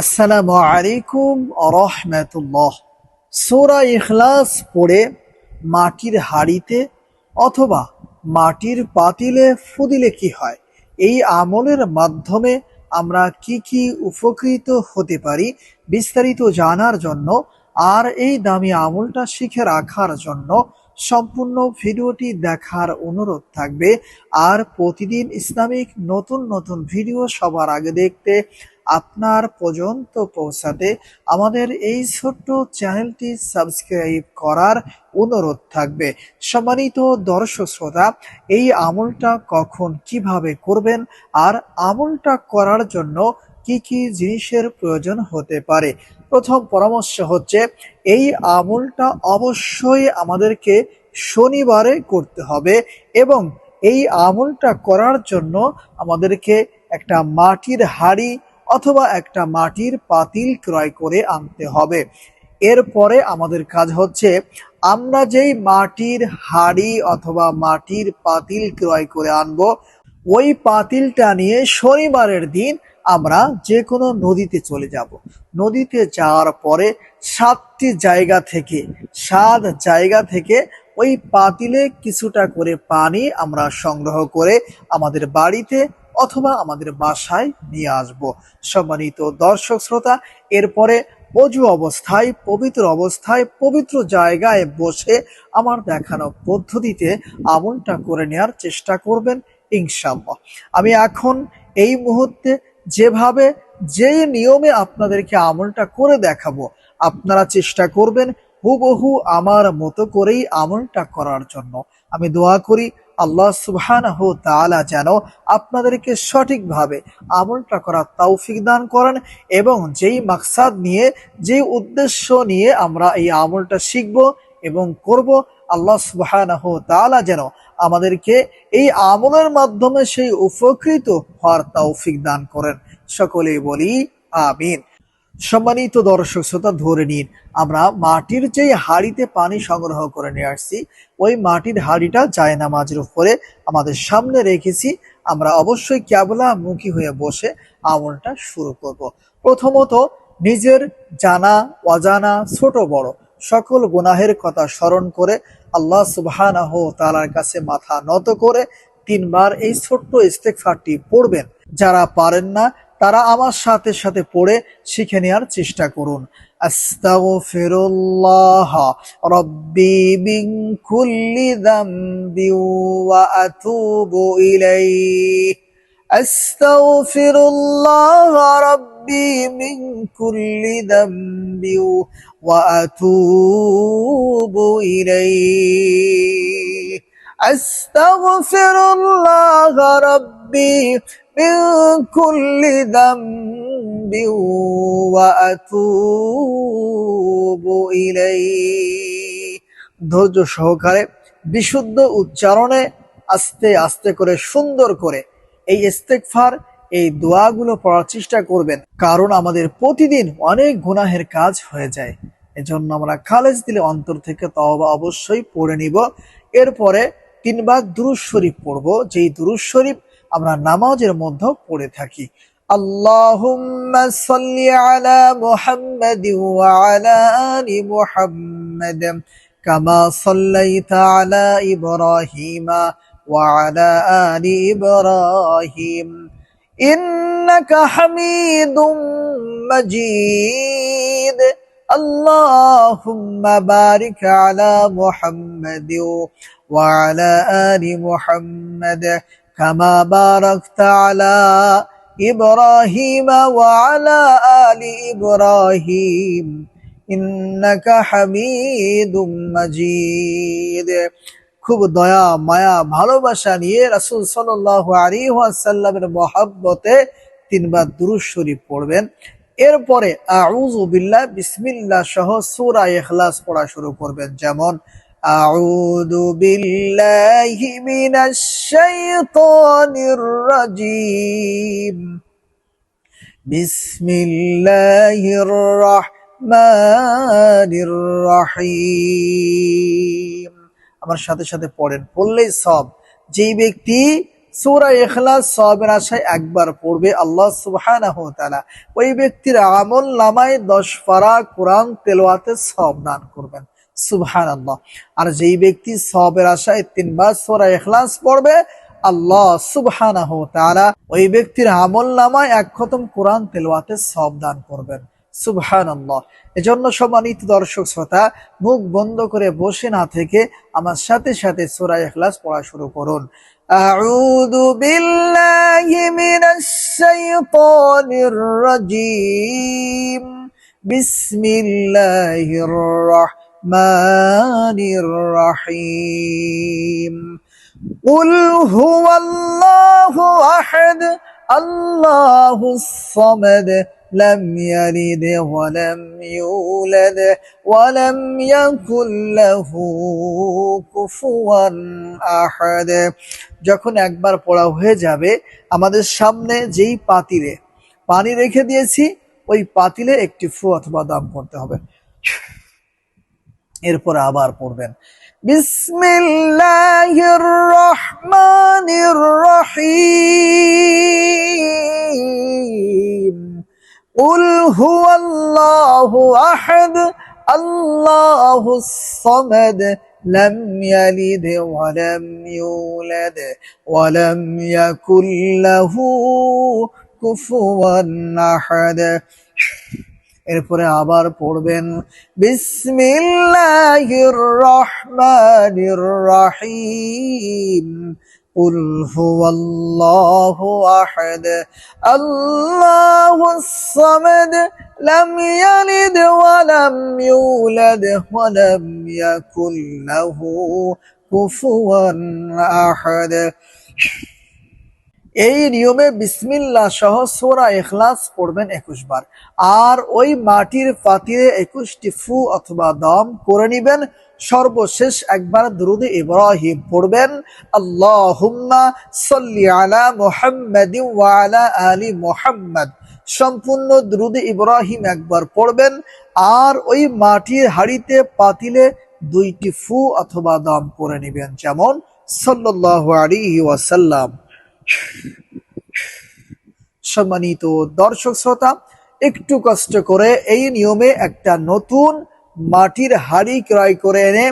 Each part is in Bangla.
আসসালামু আলাইকুম রহমতুল্লাহ। সোরা ইখলাস পড়ে মাটির হাড়িতে অথবা মাটির পাতিলে ফুদিলে কি হয়? এই আমলের মাধ্যমে আমরা কি কি উপকৃত হতে পারি বিস্তারিত জানার জন্য আর এই দামি আমলটা শিখে রাখার জন্য সম্পূর্ণ ভিডিওটি দেখার অনুরোধ থাকবে। আর প্রতিদিন ইসলামিক নতুন নতুন ভিডিও সবার আগে দেখতে আপনার পর্যন্ত পৌঁছাতে আমাদের এই ছোট্ট চ্যানেলটি সাবস্ক্রাইব করার অনুরোধ থাকবে। সম্মানিত দর্শক শ্রোতা, এই আমলটা কখন কীভাবে করবেন আর আমলটা করার জন্য কি কি জিনিসের প্রয়োজন হতে পারে? প্রথম পরামর্শ হচ্ছে, এই আমলটা অবশ্যই আমাদেরকে শনিবারে করতে হবে এবং এই আমলটা করার জন্য আমাদেরকে একটা মাটির হাড়ি অথবা একটা মাটির পাতিল ক্রয় করে আনতে হবে। এরপরে আমাদের কাজ হচ্ছে, আমরা যেই মাটির হাড়ি অথবা মাটির পাতিল ক্রয় করে আনব, ওই পাতিলটা নিয়ে শনিবারের দিন আমরা যে কোনো নদীতে চলে যাব। নদীতে যাওয়ার পরে সাতটি জায়গা থেকে, সাত জায়গা থেকে ওই পাতিলে কিছুটা করে পানি আমরা সংগ্রহ করে আমাদের বাড়িতে অথবা আমাদের বাসায় নিয়ে আসব। সম্মানিত দর্শক শ্রোতা, এরপরে অজু অবস্থায়, পবিত্র অবস্থায়, পবিত্র জায়গায় বসে আমার দেখানো পদ্ধতিতে আমলটা করে নেওয়ার চেষ্টা করবেন ইনশাল্লাহ আমি এখন এই মুহূর্তে যেভাবে, যে নিয়মে আপনাদেরকে আমলটা করে দেখাবো, আপনারা চেষ্টা করবেন হুবহু আমার মতো করেই আমলটা করার জন্য। আমি দোয়া করি আল্লাহ সুবহানাহু তাআলা যেন আপনাদেরকে সঠিকভাবে আমলটা করার তৌফিক দান করেন এবং যেই মাকসাদ নিয়ে, যেই উদ্দেশ্য নিয়ে আমরা এই আমলটা শিখব এবং করব, আল্লাহ সুবহানাহু তাআলা যেন আমাদেরকে এই আমলের মাধ্যমে সেই উপকৃত হওয়ার তৌফিক দান করেন। সকলেই বলি, আমিন। সম্মানিত দর্শক শ্রোতা, ধরে নিন, আমরা মাটির যেই হাড়িতে পানি সংগ্রহ করে নিয়ে আসছি, ওই মাটির হাড়িটা জায়নামাজের উপরে আমাদের সামনে রেখেছি আমরা অবশ্যই ক্যাবলা মুখী হয়ে বসে আমলটা শুরু করব। প্রথমত, নিজের জানা, অজানা, ছোট বড় সকল গুনাহের কথা স্মরণ করে আল্লাহ সুবহানাহ তালার কাছে মাথা নত করে তিনবার এই ছোট্ট ইস্তেকফারটি পড়বেন যারা পারেন না তারা আমার সাথে সাথে পড়ে শিখে নেওয়ার চেষ্টা করুন। আস্তাগফিরুল্লাহ রব্বি মিন কুল্লি যামবি ওয়া আতুবু ইলাইহি। আস্তাগফিরুল্লাহ রব্বি মিন কুল্লি যামবি ওয়া আতুবু ইলাইহি। আস্তাগফিরুল্লাহ রব্বি من كل ذنب وأتوب إليه ধৈর্য সহকারে বিশুদ্ধ উচ্চারণে আস্তে আস্তে করে সুন্দর করে এই ইস্তেকফার এই দোয়াগুলো পড়ার চেষ্টা করবেন কারণ আমাদের প্রতিদিন অনেক গুনাহের কাজ হয়ে যায় এজন্য আমরা খালেজ দিলে অন্তর থেকে তওবা অবশ্যই পড়ে নিব এরপরে তিনবার দুরুজ শরীফ পড়বো যেই দুরুজ শরীফ আমরা নামাজের মধ্যে পড়ে থাকি আল্লাহুম্মা সাল্লি আলা মুহাম্মাদিন ওয়া আলা আলি মুহাম্মাদ কামা সাল্লাইতা আলা ইব্রাহিমা ওয়া আলা আলি ইব্রাহিম ইন্নাকা হামিদুম মাজিদ اللهم بارك على محمد وعلى آل محمد كما باركت على إبراهيم وعلى آل إبراهيم إنك حميد مجيد খুব দয়া মায়া ভালোবাসা নিয়ে রাসুল সাল্লাহ আলী ওয়াসাল্লামের মহাব্বতে তিনবার দুরুজ শরীফ পড়বেন এরপরে আউযু বিল্লাহ বিসমিল্লাহ সহ সূরা ইখলাস পড়া শুরু করবেন যেমন أعوذ بالله من الشيطان الرجيم بسم الله الرحمن الرحيم আমার সাথে সাথে পড়েন পড়লেই সব যেই ব্যক্তি সূরা ইখলাস সবের আশায় একবার পড়বে আল্লাহ সুবহানাহু ওয়া তাআলা ওই ব্যক্তির আমল নামায় দশ পারা কোরআন তেলাওয়াতে সব দান করবেন সুবহানাল্লাহ আর যেই ব্যক্তি সবের আশায় তিনবার সূরা ইখলাস পড়বে আল্লাহ সুবহানাহু ওয়া তাআলা ওই ব্যক্তির আমল নামায় এক খতম কোরআন তেলাওয়াতে সব দান করবেন সুবহানাল্লাহ এজন্য সম্মানিত দর্শক শ্রোতা মুখ বন্ধ করে বসে না থেকে আমার সাথে সাথে সূরা ইখলাস পড়া শুরু করুন أعوذ بالله من الشيطان الرجيم بسم الله الرحمن الرحيم قل هو الله أحد الله الصمد لم يلد ولم يولد ولم يكن له كفوا أحد যখন একবার পড়া হয়ে যাবে আমাদের সামনে যেই পাতিলে পানি রেখে দিয়েছি ওই পাতিলে একটি ফু অথবা দাম করতে হবে এরপর আবার পড়বেন বিসমিল্লাহির রহমানির রহিম قل هو الله أحد الله الصمد لم يلد ولم يولد ولم يكن له كفوا أحد এরপরে আবার পড়বেন বিসমিল্লাহির রহমানির রহিম قل هو الله أحد الله الصمد لم يلد ولم يولد ولم يكن له كفوا أحد এই নিয়মে বিসমিল্লাহ সহ সোরা এখলাস পড়বেন একুশ বার। আর ওই মাটির পাতিলে একুশটি ফু অথবা দম করে নিবেন। সর্বশেষ একবার দ্রুদে ইব্রাহিম পড়বেন। আল্লাহুম্মা সাল্লি আলা মুহাম্মাদি ওয়া আলা আলি মুহাম্মাদ। সম্পূর্ণ দ্রুদে ইব্রাহিম একবার পড়বেন। আর ওই মাটির হাড়িতে পাতিলে দুইটি ফু অথবা দম করে নিবেন। যেমন সাল্লাল্লাহু আলাইহি ওয়াসাল্লাম। সম্মানিত দর্শক শ্রোতা, একটু কষ্ট করে এই নিয়মে একটা নতুন মাটির হাড়ি ক্রয় করে এনে,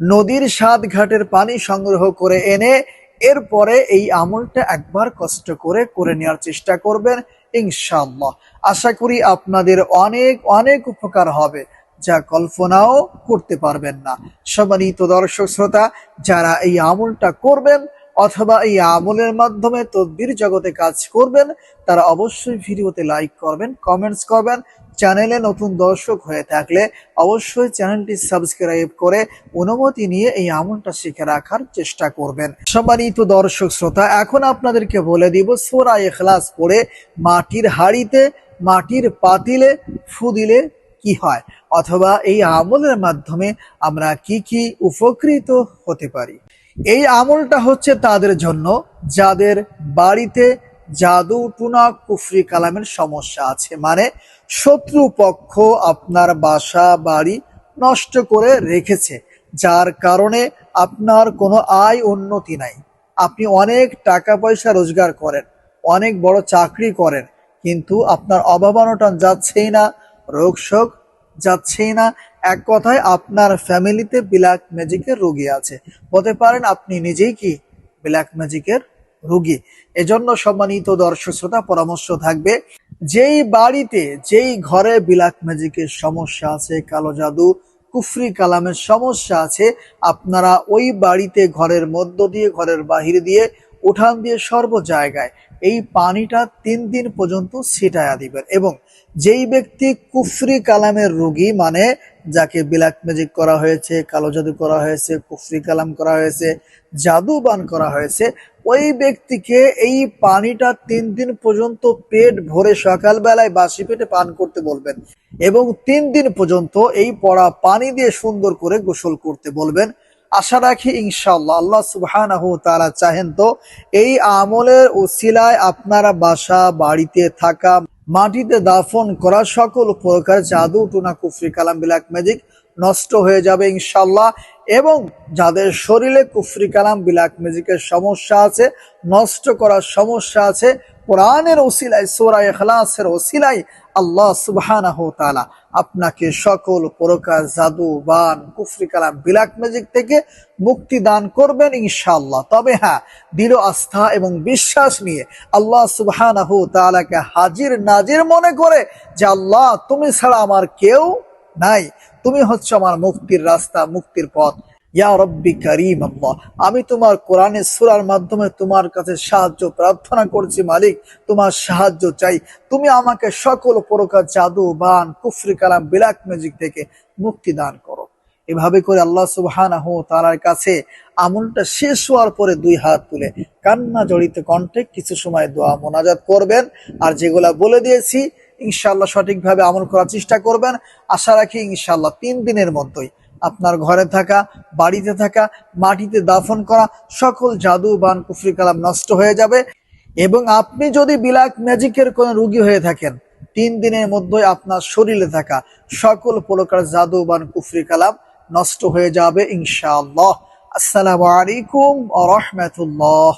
নদীর সাত ঘাটের পানি সংগ্রহ করে এনে, এরপরে এই আমলটা একবার কষ্ট করে করে নেওয়ার চেষ্টা করবেন, ইনশাআল্লাহ। আশা করি আপনাদের অনেক অনেক উপকার হবে, যা কল্পনাও করতে পারবেন না। সম্মানিত দর্শক শ্রোতা, যারা এই আমলটা করবেন অথবা এই আমলের মাধ্যমে তদ্বির জগতে কাজ করবেন, তারা অবশ্যই ভিডিওতে লাইক করবেন কমেন্টস করবেন। চ্যানেলে নতুন দর্শক হয়ে থাকলে অবশ্যই চ্যানেলটি সাবস্ক্রাইব করে অনুমতি নিয়ে এই আমলটা শিখে রাখার চেষ্টা করবেন। সম্মানিত দর্শক শ্রোতা, এখন আপনাদেরকে বলে দিব, সোরা এখলাস পড়ে মাটির হাড়িতে, মাটির পাতিলে ফুদিলে কি হয়? অথবা এই আমলের মাধ্যমে আমরা কি কি উপকৃত হতে পারি? এই আমলটা হচ্ছে তাদের জন্য, যাদের বাড়িতে জাদু টুনা কুফরি কালামের সমস্যা আছে। মানে শত্রু পক্ষ আপনার বাসা, বাড়ি নষ্ট করে রেখেছে, যার কারণে আপনার কোনো আয় উন্নতি নাই। আপনি অনেক টাকা পয়সা রোজগার করেন, অনেক বড় চাকরি করেন, কিন্তু আপনার অভাব অনটন যাচ্ছেই না, রোগ শোক যাচ্ছেই না এক কথায় আপনার ফ্যামিলিতে ব্ল্যাক ম্যাজিকের রোগী আছে। বলতে পারেন আপনি নিজেই কি ব্ল্যাক ম্যাজিকের রোগী। এজন্য সম্মানিত দর্শক শ্রোতা, পরামর্শ থাকবে, যেই বাড়িতে, যেই ঘরে ব্ল্যাক ম্যাজিকের সমস্যা আছে, কালো জাদু, কুফরি কালামের সমস্যা আছে, আপনারা ওই বাড়িতে ঘরের মধ্য দিয়ে, ঘরের বাহির দিয়ে উঠান দিয়ে সর্ব জায়গায় এই পানিটা তিন দিন পর্যন্ত ছিটায়া দিবেন। এবং যেই ব্যক্তি কুফরি কালামের রোগী মানে যাকে ব্ল্যাক ম্যাজিক করা হয়েছে, কালো জাদু করা হয়েছে, কুফরি কালাম করা হয়েছে, জাদুবান করা হয়েছে, ওই ব্যক্তিকে এই পানিটা তিন দিন পর্যন্ত পেট ভরে সকালবেলায় বাসি পেটে পান করতে বলবেন এবং তিন দিন পর্যন্ত এই পড়া পানি দিয়ে সুন্দর করে গোসল করতে বলবেন। আশা রাখি ইনশাল্লাহ আল্লাহ সুবহানাহু তাআলা চাহেন তো, এই আমলের ওসিলায় আপনারা বাসা, বাড়িতে থাকা মাটিতে দাফন করা সকল প্রকার জাদু, টুনা, কুফরি, কালাম ব্ল্যাক ম্যাজিক নষ্ট হয়ে যাবে ইনশাল্লাহ এবং যাদের শরীরে কুফরি, কালাম, বিলাক ম্যাজিকের সমস্যা আছে, নষ্ট করার সমস্যা আছে, কোরআনের ওসিলাই সোরা এখলাসের ওসিলাই আল্লাহ সুবাহ তাআলা আপনাকে সকল প্রকার জাদু, বান, কুফরি কালাম বিলাক ম্যাজিক থেকে মুক্তি দান করবেন ইনশাল্লাহ তবে হ্যাঁ দৃঢ় আস্থা এবং বিশ্বাস নিয়ে আল্লাহ তাআলাকে হাজির নাজির মনে করে যে, আল্লাহ, তুমি ছাড়া আমার কেউ নাই। তুমি হচ্ছে আমার মুক্তির রাস্তা, মুক্তির পথ। ইয়া রব্বি করিম আল্লাহ, আমি তোমার কোরআনের সুরার মাধ্যমে তোমার কাছে সাহায্য প্রার্থনা করছি, মালিক, তোমার সাহায্য চাই। তুমি আমাকে সকল প্রকার জাদু, বান, কুফরি, কালাম বিলাক ম্যাজিক থেকে মুক্তি দান করো। এভাবে করে আল্লাহ সুবহানাহু তাআলার কাছে আমলটা শেষ হওয়ার পরে দুই হাত তুলে কান্না জড়িত কণ্ঠে কিছু সময় দোয়া মোনাজাত করবেন। আর যেগুলা বলে দিয়েছি ইনশাল্লাহ সঠিকভাবে আমল করার চেষ্টা করবেন। আশা রাখি ইনশাল্লাহ তিন দিনের মধ্যেই আপনার ঘরে থাকা, বাড়িতে থাকা, মাটিতে দাফন করা সকল জাদু বান কুফরি কালাম নষ্ট হয়ে যাবে। এবং আপনি যদি বিলাক ম্যাজিকের কোনো রুগী হয়ে থাকেন, তিন দিনের মধ্যে আপনার শরীরে থাকা সকল প্রকার জাদু বান কুফরি কালাম নষ্ট হয়ে যাবে ইনশাআল্লাহ। আসসালামু আলাইকুম আ রহমতুল্লাহ।